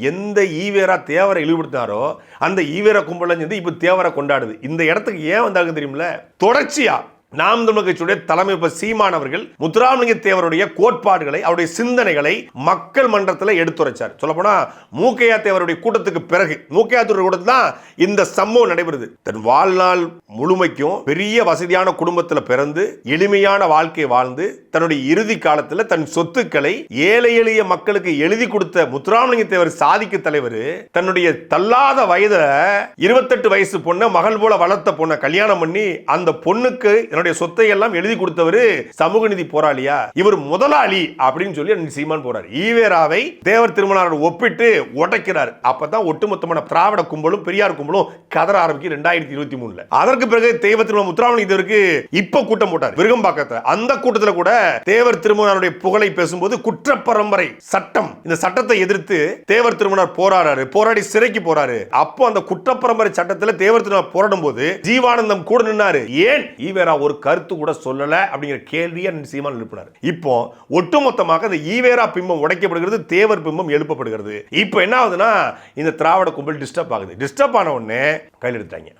எந்த ஈவேரா தேவரை இழிவுபடுத்தினாரோ அந்த ஈவேரா கும்பலம் சேர்ந்து இப்போ தேவரை கொண்டாடுது. இந்த இடத்துக்கு ஏன் வந்தாங்க தெரியுமில தொடர்ச்சியாக நாம் தமிழ் கட்சியுடைய தலைமை இப்ப சீமான் அவர்கள் முத்துராமலிங்க தேவருடைய கோட்பாடுகளை அவருடைய சிந்தனைகளை மக்கள் மன்றத்தில் எடுத்துரைச்சார். சொல்லப்போனா மூக்கையா தேவருடைய கூட்டத்துக்கு பிறகு மூக்கையா தேவருடைய கூட்டத்தில் தான் இந்த சம்பவம் நடைபெறுது. தன் வாழ்நாள் முழுமைக்கும் பெரிய வசதியான குடும்பத்தில் பிறந்து எளிமையான வாழ்க்கை வாழ்ந்து தன்னுடைய இறுதி காலத்தில் தன் சொத்துக்களை ஏழை எளிய மக்களுக்கு எழுதி கொடுத்த முத்துராமலிங்க தேவர் சாதிக்கு தலைவர் தன்னுடைய தள்ளாத வயதுல இருபத்தெட்டு வயசு பொண்ணை மகள் போல வளர்த்த பொண்ணை கல்யாணம் பண்ணி அந்த பொண்ணுக்கு தன்னுடைய சொத்தை எல்லாம் எழுதி கொடுத்தவர் சமூக நீதி போராளியா? இவர் முதலாளி அப்படின்னு சொல்லி சீமான் போறார். ஈவேராவை தேவர் திருமணாரோட ஒப்பிட்டு உடைக்கிறார். அப்பதான் ஒட்டுமொத்தமான திராவிட கும்பலும் பெரியார் கும்பலும் கதற ஆரம்பிக்கும் ரெண்டாயிரத்தி இருபத்தி மூணுல. அதற்கு பிறகு தேவர் திருமணம் முத்துராமன் இதற்கு இப்ப கூட்டம் போட்டார். விருகம்பாக்கத்துல. அந்த கூட்டத்தில் கூட தேவர் திருமணாருடைய புகழை பேசும்போது குற்ற பரம்பரை சட்டம் இந்த சட்டத்தை எதிர்த்து தேவர் திருமணர் போராடாரு போராடி சிறைக்கு போறாரு. அப்போ அந்த குற்ற பரம்பரை சட்டத்தில் தேவர் திருமணர் போராடும் போது ஜீவானந்தம் கூட நின்னாரு. ஏன் ஈவேரா ஒரு ஒரு கருத்து கூட சொல்லல அப்படிங்கிற கேள்வியை சீமான் எழுப்பினார். இப்போ ஒட்டுமொத்தமாக இந்த ஈவேரா பிம்பம் உடைக்கப்படுகிறது தேவர் பிம்பம் எழுப்பப்படுகிறது. இப்போ என்ன ஆகுதுன்னா இந்த திராவிட கும்பல் டிஸ்டர்ப் ஆகுது. டிஸ்டர்ப் ஆன உடனே கையில் எடுத்தாங்க